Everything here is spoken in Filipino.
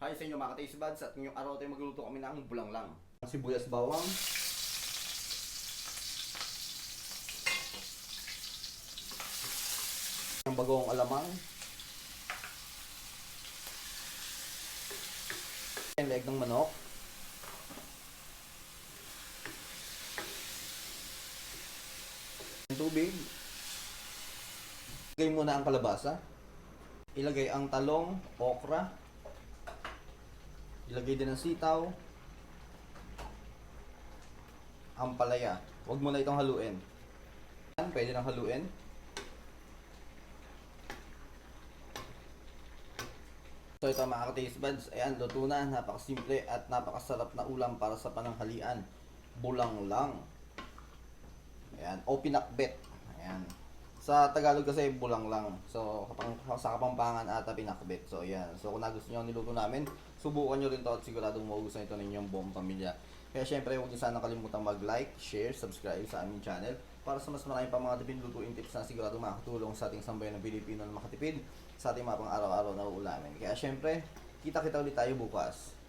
Hi sa inyo mga ka-taste buds at ngayong araw tayo magluluto kami ng bulang lang. Sibuyas bawang. Ang bagong alamang. Yung leg ng manok. Tubig. Ilagay muna ang kalabasa. Ilagay ang talong, okra. Ilagay din ang sitaw. Ang palaya. Huwag mo na itong haluin. Pwede nang haluin. So ito mga ka-taste buds, ayan, luto na, napakasimple at napakasarap na ulam para sa pananghalian. Bulang lang. Ayan, o pinakbet. Ayan. Sa Tagalog kasi bulang lang. So kapang, sa Kapampangan ata pinakbet. So ayan. So kung nagustuhan nyo niluto namin, subukan nyo rin to at siguradong maugustuhan ito ninyong buong pamilya. Kaya syempre huwag nyo sana kalimutan mag-like, share, subscribe sa aming channel para sa mas marami pa mga tipid lutuin tips na siguradong makakatulong sa ating sambayan ng Pilipino na makatipid sa ating mga pang araw-araw na uulamin. Kaya syempre, kita-kita ulit tayo bukas.